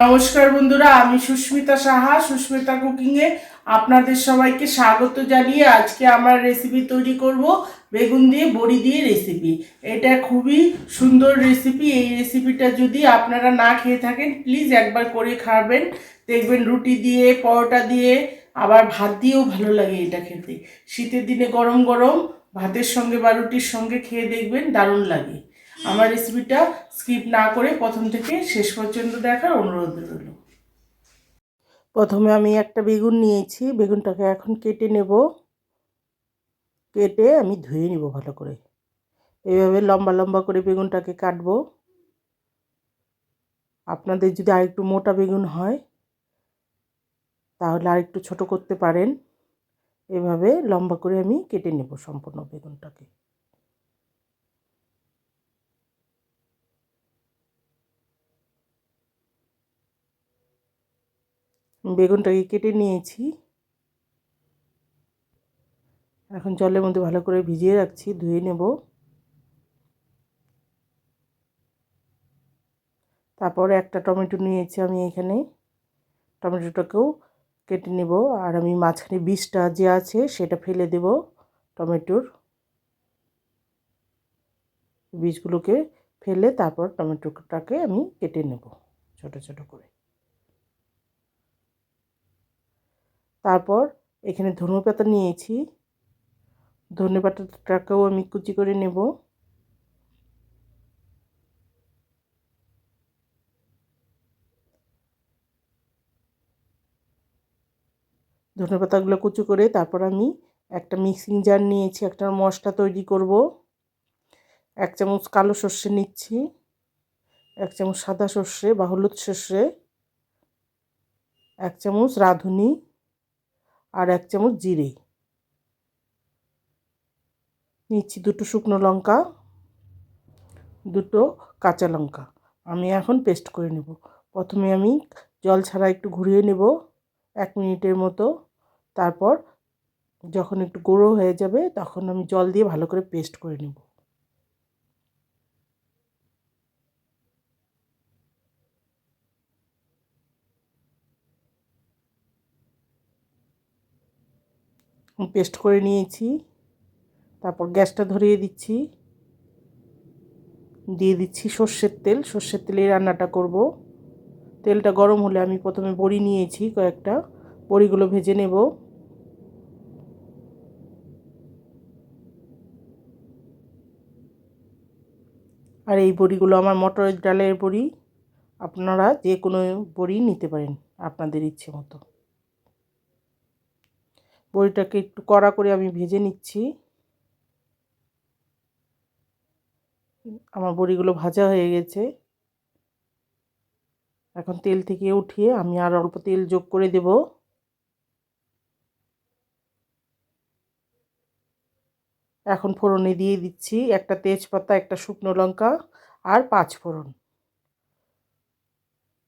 নমস্কার বন্ধুরা, আমি সুস্মিতা সাহা, সুস্মিতা কুকিংয়ে আপনাদের সবাইকে স্বাগত জানিয়ে আজকে আমার রেসিপি তৈরি করব, বেগুন দিয়ে, বড়ি দিয়ে রেসিপি এটা খুবই সুন্দর রেসিপি এই রেসিপিটা যদি আপনারা না খেয়ে থাকেন প্লিজ একবার করে খাবেন। দেখবেন রুটি দিয়ে, পরোটা দিয়ে, আবার ভাত দিয়েও ভালো লাগে এটা খেতে। শীতের দিনে গরম গরম, ভাতের সঙ্গে বা রুটির সঙ্গে খেয়ে দেখবেন দারুণ লাগে। আমার রেসিপিটা স্কিপ না করে প্রথম থেকে শেষ পর্যন্ত দেখার অনুরোধ রইল। প্রথমে আমি একটা বেগুন নিয়েছি, বেগুনটাকে এখন কেটে নেব। কেটে আমি ধুয়ে নিব ভালো করে। এইভাবে লম্বা লম্বা করে বেগুনটাকে কাটবো। আপনাদের যদি আরেকটু মোটা বেগুন হয়, তাহলে আরেকটু ছোট করতে পারেন। এভাবে লম্বা করে আমি কেটে নেব সম্পূর্ণ বেগুনটাকে। বেগুনটাকে কেটে নিয়েছি। এখন জলের মধ্যে ভালো করে ভিজিয়ে রাখছি, ধুয়ে নেব। তারপরে একটা টমেটো নিয়েছি আমি এখানে। টমেটোটাকেও কেটে নেব আর আমি মাঝখানে বীজটা যে আছে সেটা ফেলে দেব টমেটোর। বীজগুলোকে ফেলে তারপর টমেটোটাকে আমি কেটে নেব ছোট ছোট করে। তারপর এখানে ধনে পাতা নিয়েছি। ধনে পাতাটাকেও আমি কুচি করে নেব। ধনে পাতাগুলো কুচি করে তারপর আমি একটা মিক্সিং জার নিয়েছি, একটা মশলা তৈরি করব। এক চামচ কালো সর্ষে নিচ্ছি, এক চামচ সাদা সর্ষে বা হলুদ সর্ষে, এক চামচ রাঁধুনি আর এক চামচ জিরে। নিচ্ছি দুটো শুকনো লঙ্কা, দুটো কাঁচা লঙ্কা। আমি এখন পেস্ট করে নেব। প্রথমে আমি জল ছাড়া একটু ঘুরিয়ে নেব, এক মিনিটের মতো। তারপর যখন একটু গুঁড়ো হয়ে যাবে, তখন আমি জল দিয়ে ভালো করে পেস্ট করে নেব। পেস্ট করে নিয়েছি। তারপর গ্যাসটা ধরিয়ে দিচ্ছি। দিয়ে দিচ্ছি সর্ষের তেল। সর্ষের তেলে রান্নাটা করব। তেলটা গরম হলে আমি প্রথমে বড়ি নিয়েছি কয়েকটা। বড়িগুলো ভেজে নেব। আর এই বড়িগুলো আমার মটরের ডালের বড়ি। আপনারা যে কোনো বড়ি নিতে পারেন আপনাদের ইচ্ছে মতো। বড়িটাকে একটু কড়া করে আমি ভেজে নিচ্ছি। আমার বড়িগুলো ভাজা হয়ে গেছে। এখন তেল থেকে উঠিয়ে আমি আর অল্প তেল যোগ করে দেব। এখন ফোড়নে দিয়ে দিচ্ছি একটা তেজপাতা, একটা শুকনো লঙ্কা আর পাঁচ ফোড়ন।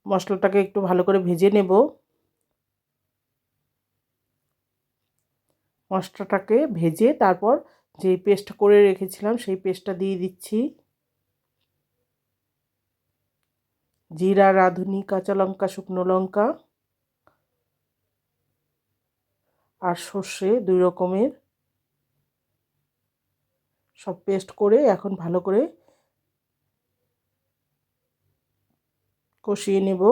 মশলাটাকে একটু ভালো করে ভেজে নেব। মশলাটাকে ভেজে তারপর যে পেস্ট করে রেখেছিলাম সেই পেস্টটা দিয়ে দিচ্ছি। জিরা, রাঁধুনি, কাঁচা লঙ্কা, শুকনো লঙ্কা আর সর্ষে দুই রকমের। সব পেস্ট করে এখন ভালো করে কষিয়ে নেব।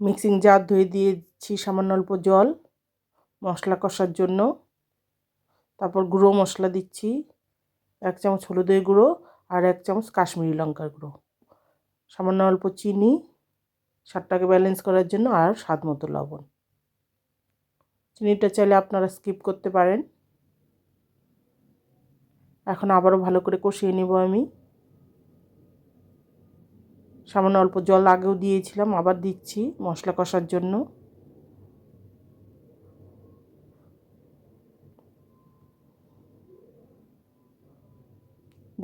মিক্সিং জার ধুয়ে দিয়েছি সামান্য অল্প জল। মশলা কষার জন্য। তারপর গুঁড়ো মশলা দিচ্ছি, এক চামচ হলুদের গুঁড়ো আর এক চামচ কাশ্মীরি লঙ্কার গুঁড়ো। সামান্য অল্প চিনি, স্বাদটাকে ব্যালেন্স করার জন্য আর স্বাদ মতো লবণ। চিনিটা চাইলে আপনারা স্কিপ করতে পারেন। এখন আবারও ভালো করে কষিয়ে নেব আমি। সামান্য অল্প জল আগেও দিয়েছিলাম, আবার দিচ্ছি মশলা কষার জন্য।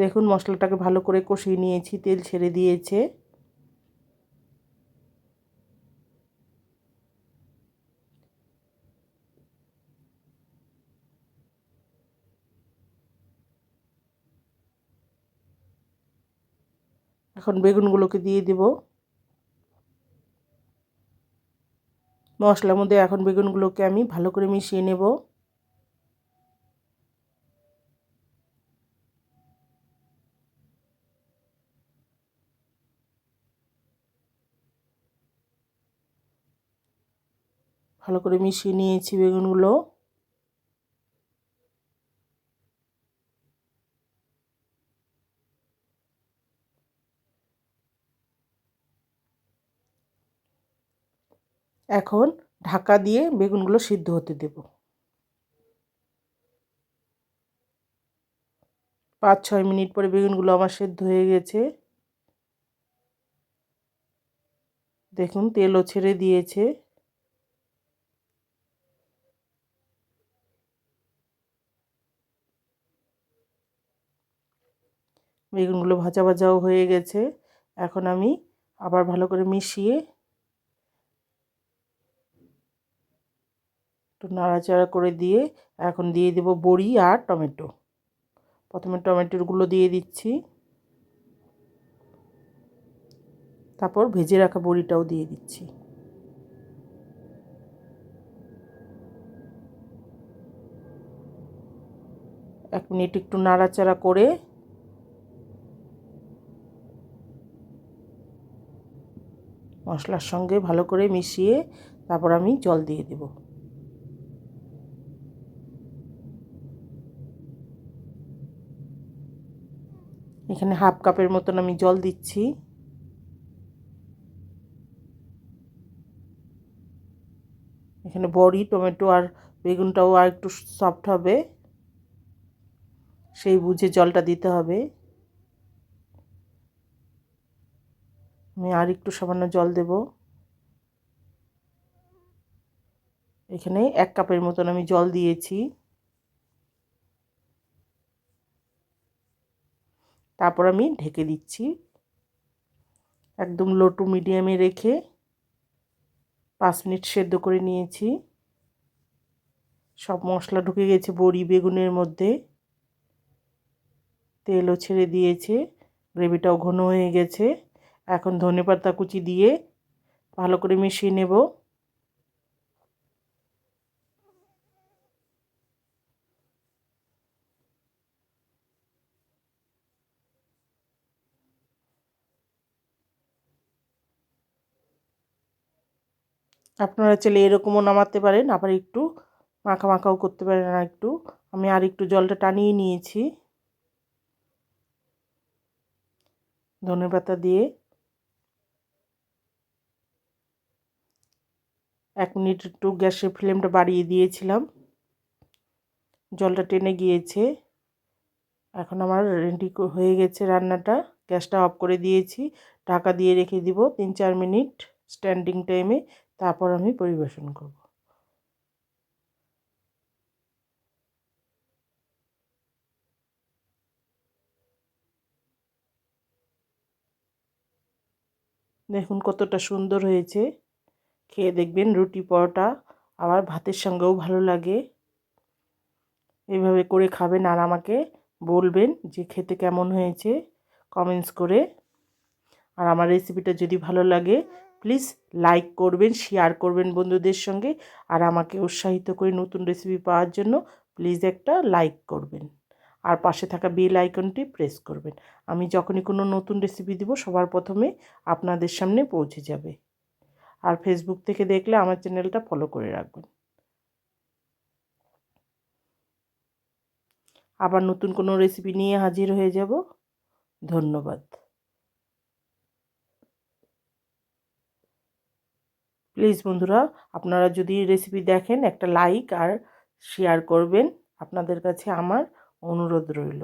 দেখুন মশলাটাকে ভালো করে কষিয়ে নিয়েছি, তেল ছেড়ে দিয়েছে। এখন বেগুনগুলোকে দিয়ে দেব। মশলার মধ্যে এখন বেগুনগুলোকে আমি ভালো করে মিশিয়ে নেব। ভালো করে মিশিয়ে নিয়েছি বেগুনগুলো। এখন ঢাকা দিয়ে বেগুনগুলো সিদ্ধ হতে দেব। পাঁচ ছয় মিনিট পরে বেগুনগুলো আমার সেদ্ধ হয়ে গেছে। দেখুন, তেলও ছেড়ে দিয়েছে। বেগুনগুলো ভাজা ভাজাও হয়ে গেছে। এখন আমি আবার ভালো করে মিশিয়ে একটু নাড়াচাড়া করে দিয়ে এখন দিয়ে দেব বড়ি আর টমেটো। প্রথমে টমেটোগুলো দিয়ে দিচ্ছি। তারপর ভেজে রাখা বড়িটাও দিয়ে দিচ্ছি। এক মিনিট একটু নাড়াচাড়া করে মশলার সঙ্গে ভালো করে মিশিয়ে তারপর আমি জল দিয়ে দেব। এখানে হাফ কাপের মতন আমি জল দিচ্ছি। এখানে বড়ি, টমেটো আর বেগুনটাও আর একটু সফট হবে। সেই বুঝে জলটা দিতে হবে। আমি আর একটু সামান্য জল দেব। এখানে এক কাপের মতন আমি জল দিয়েছি। তারপর আমি ঢেকে দিচ্ছি। একদম লো টু মিডিয়ামে রেখে পাঁচ মিনিট সেদ্ধ করে নিয়েছি। সব মশলা ঢুকে গেছে বড়ি, বেগুনের মধ্যে। তেলও ছেড়ে দিয়েছে, গ্রেভিটাও ঘন হয়ে গেছে। এখন ধনে পাতা কুচি দিয়ে ভালো করে মিশিয়ে নেব। আপনারা চাইলে এরকমও নামাতে পারেন, আবার একটু মাখা মাখাও করতে পারেন আর একটু। আমি আর একটু জলটা টানিয়ে নিয়েছি। ধনে পাতা দিয়ে এক মিনিট একটু গ্যাসের ফ্লেমটা বাড়িয়ে দিয়েছিলাম। জলটা টেনে গিয়েছে। এখন আমার রেডি হয়ে গেছে রান্নাটা। গ্যাসটা অফ করে দিয়েছি। ঢাকা দিয়ে রেখে দিব তিন চার মিনিট স্ট্যান্ডিং টাইমে। তারপর আমি পরিবেশন করব। দেখুন কতটা সুন্দর হয়েছে। খেয়ে দেখবেন রুটি পরোটা। আবার ভাতের সঙ্গেও ভালো লাগে। এইভাবে করে খাবেন আর আমাকে বলবেন যে খেতে কেমন হয়েছে কমেন্টস করে। আর আমার রেসিপিটা যদি ভালো লাগে, প্লিজ লাইক করবেন, শেয়ার করবেন বন্ধুদের সঙ্গে। আর আমাকে উৎসাহিত করে নতুন রেসিপি পাওয়ার জন্য প্লিজ একটা লাইক করবেন। আর পাশে থাকা বেল আইকনটি প্রেস করবেন। আমি যখনই কোনো নতুন রেসিপি দিব, সবার প্রথমে আপনাদের সামনে পৌঁছে যাবে। আর ফেসবুক থেকে দেখলে আমার চ্যানেলটা ফলো করে রাখবেন। আবার নতুন কোনো রেসিপি নিয়ে হাজির হয়ে যাব। ধন্যবাদ। প্লিজ বন্ধুরা, আপনারা যদি রেসিপি দেখেন, একটা লাইক আর শেয়ার করবেন, আপনাদের কাছে আমার অনুরোধ রইল।